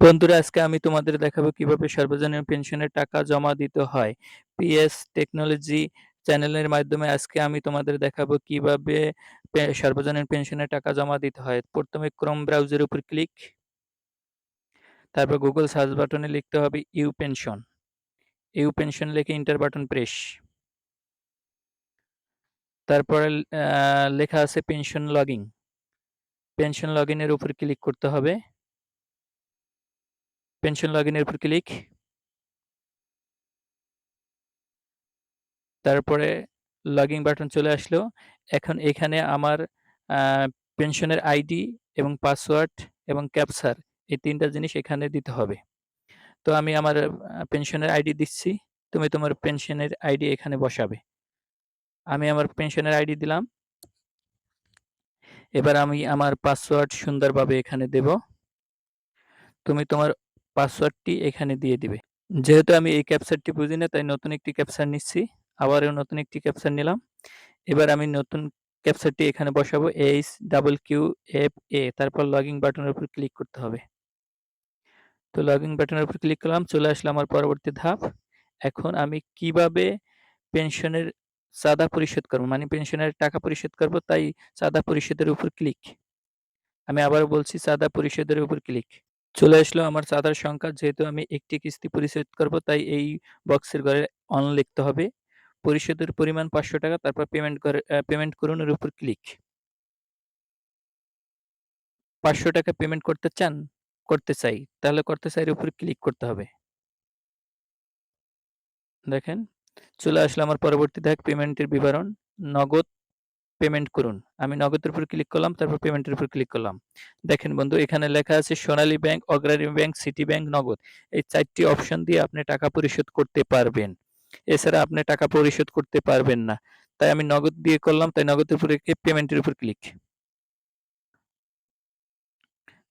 বন্ধুরা, আজকে আমি তোমাদের দেখাবো কীভাবে সর্বজনীন পেনশনের টাকা জমা দিতে হয়। পিএস টেকনোলজি চ্যানেলের মাধ্যমে আজকে আমি তোমাদের দেখাবো কীভাবে সর্বজনীন পেনশনের টাকা জমা দিতে হয়। প্রথমে ক্রোম ব্রাউজারের উপর ক্লিক তারপর গুগল সার্চ বাটনে লিখতে হবে ইউ পেনশন। ইউ পেনশন লিখে এন্টার বাটন প্রেস। তারপরে লেখা আছে পেনশন লগইন। পেনশন লগইন এর উপর ক্লিক করতে হবে। পেনশন লগইনের উপর ক্লিক। তারপরে লগইন বাটন চলে আসলো। এখন এখানে আমার পেনশনের আইডি এবং পাসওয়ার্ড এবং ক্যাপচার এই ৩ টা জিনিস এখানে দিতে হবে। তো আমি আমার পেনশনের আইডি দিচ্ছি। তুমি তোমার পেনশনের আইডি এখানে বসাবে। আমি আমার পেনশনের আইডি দিলাম। এবার আমি আমার পাসওয়ার্ড সুন্দরভাবে এখানে দেব। তুমি তোমার পাসওয়ার্ডটি এখানে দিয়ে দিবে। যেহেতু আমি এই ক্যাপচারটি বুঝি না তাই নতুন একটি ক্যাপচার নিচ্ছি। আবারও নতুন একটি ক্যাপচার নিলাম। এবার আমি নতুন ক্যাপচারটি এখানে বসাবো H double Q F A তারপর লগইন বাটনের উপর ক্লিক করতে হবে। তো লগইন বাটনের উপর ক্লিক করলাম, চলে আসলাম আমার পরবর্তী ধাপ। এখন আমি কীভাবে পেনশনের চাঁদা পরিশোধ করব মানে পেনশনের টাকা পরিশোধ করব, তাই চাঁদা পরিশোধের উপর ক্লিক। আমি আবার বলছি, চাঁদা পরিশোধের উপর ক্লিক। চলে আসলো আমার চাঁদার সংখ্যা যেহেতু আমি একটি কিস্তি পরিশোধ করব, তাই এই বক্সের ঘরে অন লিখতে হবে। পরিশোধের পরিমাণ ৳৫০০ তারপর পেমেন্ট করে পেমেন্ট করুন, এর উপর ক্লিক। ৳৫০০ পেমেন্ট করতে চান? করতে চাই। তাহলে করতে চাই, এর উপর ক্লিক করতে হবে। দেখেন, চলে আসলো আমার পরবর্তী ধাপ পেমেন্টের বিবরণ। নগদ পেমেন্ট করুন। আমি নগদের উপর ক্লিক করলাম তারপর পেমেন্টের উপর ক্লিক করলাম। দেখেন বন্ধু এখানে লেখা আছে Sonali bank, Agrani bank, city bank, Nagad. এই চারটি অপশন দিয়ে আপনি টাকা পরিশোধ করতে পারবেন। এছাড়া আপনি টাকা পরিশোধ করতে পারবেন না। তাই আমি নগদ দিয়ে করলাম তাই নগদের উপর পেমেন্টের উপর ক্লিক।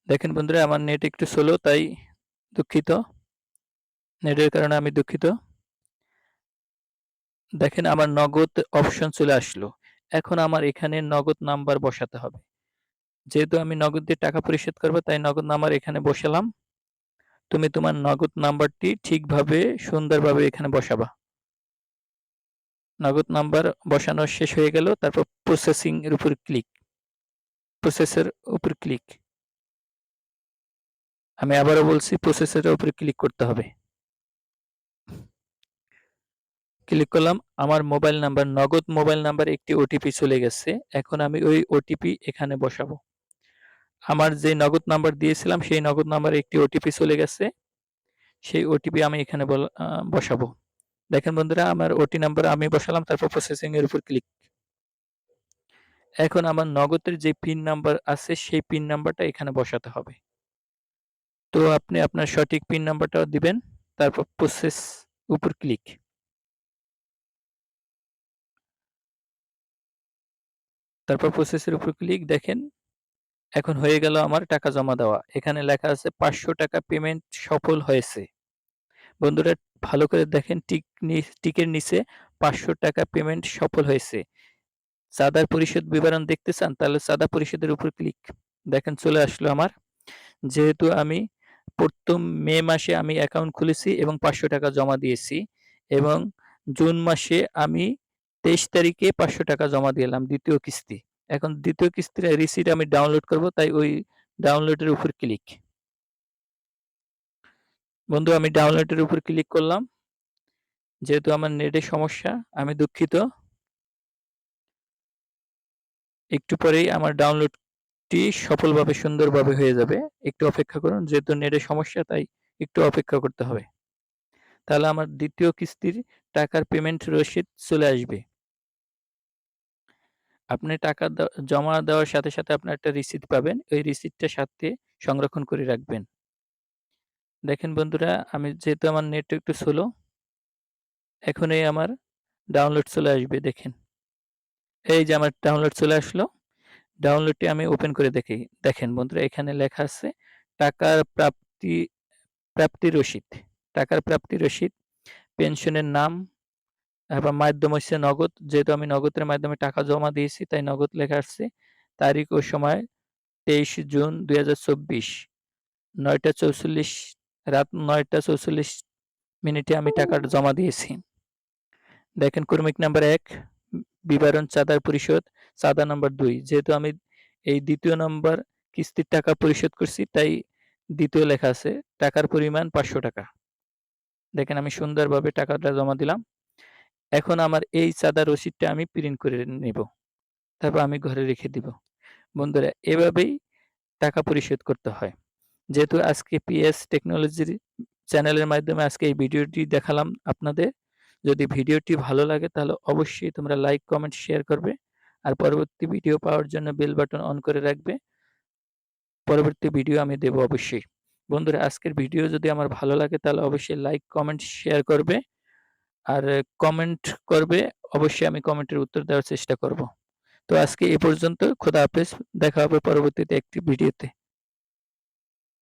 দেখেন বন্ধুরা আমার নেট একটু স্লো তাই দুঃখিত। নেটের কারণে আমি দুঃখিত। দেখেন আমার নগদ অপশন চলে আসলো। এখন আমার এখানে নগদ নাম্বার বসাতে হবে। যেহেতু আমি নগদ দিয়ে টাকা পরিশোধ করব, তাই নগদ নাম্বার এখানে বসালাম। তুমি তোমার নগদ নাম্বারটি ঠিকভাবে, সুন্দরভাবে এখানে বসাবা। নগদ নাম্বার বসানো শেষ হয়ে গেল, তারপর প্রসেসিং এর উপর ক্লিক। প্রসেসের উপর ক্লিক। আমি আবারও বলছি প্রসেসের উপরে ক্লিক করতে হবে। ক্লিক করলাম, আমার mobile number, Nagad mobile number একটি ওটিপি চলে গেছে। এখন আমি ওই ওটিপি এখানে বসাবো। আমার যে নগদ নাম্বার দিয়েছিলাম, সেই নগদ নাম্বারে একটি ওটিপি চলে গেছে। সেই ওটিপি আমি এখানে বসাবো। দেখেন বন্ধুরা, আমার ওটি নাম্বার আমি বসালাম, তারপর প্রসেসিং এর উপর ক্লিক। এখন আমার নগদের যে পিন নাম্বার আছে, সেই পিন নাম্বারটা এখানে বসাতে হবে। তো আপনি আপনার সঠিক পিন নাম্বারটাও দিবেন। তারপর প্রসেস উপর ক্লিক। তারপর প্রসেসের উপর ক্লিক দেখেন, এখন হয়ে গেল আমার টাকা জমা দেওয়া। এখানে লেখা আছে ৳৫০০ পেমেন্ট সফল হয়েছে। বন্ধুরা, ভালো করে দেখেন টিক টিকের নিচে ৳৫০০ পেমেন্ট সফল হয়েছে। চাঁদার পরিশোধ বিবরণ দেখতে চান? তাহলে চাঁদা পরিশোধের উপর ক্লিক। দেখেন চলে আসলো আমার। যেহেতু আমি প্রথম মে মাসে আমি অ্যাকাউন্ট খুলেছি এবং ৳৫০০ জমা দিয়েছি এবং জুন মাসে আমি ২৩ তারিখে ৳৫০০ জমা দিলাম দ্বিতীয় কিস্তি। এখন দ্বিতীয় কিস্তির রিসিট আমি ডাউনলোড করব, তাই ওই ডাউনলোডের উপর ক্লিক। বন্ধু, আমি ডাউনলোডের উপর ক্লিক করলাম। যেহেতু আমার নেটে সমস্যা, আমি দুঃখিত। একটু পরেই আমার ডাউনলোডটি সফলভাবে, সুন্দরভাবে হয়ে যাবে। একটু অপেক্ষা করুন, যেহেতু নেটে সমস্যা, তাই একটু অপেক্ষা করতে হবে। তাহলে আমার দ্বিতীয় কিস্তির টাকার পেমেন্ট রসিদ চলে আসবে। আপনি টাকা জমা দেওয়ার সাথে, সাথে আপনার একটা রিসিট পাবেন। ওই রিসিটটা সাথে সংরক্ষণ করে রাখবেন। দেখেন বন্ধুরা আমি যেহেতু আমার নেট একটু স্লো এখনই আমার ডাউনলোড চলে আসবে দেখেন। এই যে আমার ডাউনলোড চলে আসলো। ডাউনলোডটি আমি ওপেন করে দেখি। দেখেন বন্ধুরা এখানে লেখা আছে টাকার প্রাপ্তি প্রাপ্তি রসিদ। টাকার প্রাপ্তি রসিদ, পেনশনের নাম এবং মাধ্যম হচ্ছে নগদ। যেহেতু আমি নগদের মাধ্যমে টাকা জমা দিয়েছি তাই নগদ লেখা আসছে। তারিখ ও সময় ২৩ জুন ২০২৪ 9টা 44 রাত 9টা 44 মিনিটে আমি টাকাটা জমা দিয়েছি। দেখেন ক্রমিক নাম্বার এক বিবরণ চাঁদার পরিশোধ, চাঁদা নাম্বার দুই যেহেতু আমি এই দ্বিতীয় নাম্বার কিস্তির টাকা পরিশোধ করছি তাই দ্বিতীয় লেখা আছে টাকার পরিমাণ ৳৫০০ দেখেন আমি সুন্দরভাবে টাকাটা জমা দিলাম। এখন আমার এই চাঁদার রসিদটা আমি প্রিন্ট করে নিব। তারপর আমি ঘরে রেখে দিব। বন্ধুরা এভাবেই টাকা পরিশোধ করতে হয়। যেহেতু আজকে পিএস টেকনোলজির চ্যানেলের মাধ্যমে আজকে এই ভিডিওটি দেখালাম আপনাদের। যদি ভিডিওটি ভালো লাগে তাহলে অবশ্যই তোমরা লাইক, কমেন্ট, শেয়ার করবে। আর পরবর্তী ভিডিও পাওয়ার জন্য বেল বাটন অন করে রাখবে। পরবর্তী ভিডিও আমি দেব অবশ্যই। বন্ধুরা আজকের ভিডিও যদি আমার ভালো লাগে তাহলে অবশ্যই লাইক, কমেন্ট, শেয়ার করবে। আর কমেন্ট করবে, অবশ্যই আমি কমেন্টের উত্তর দেওয়ার চেষ্টা করব। তো আজকে এ পর্যন্ত। খোদা হাফেজ। দেখা হবে পরবর্তীতে একটি ভিডিওতে।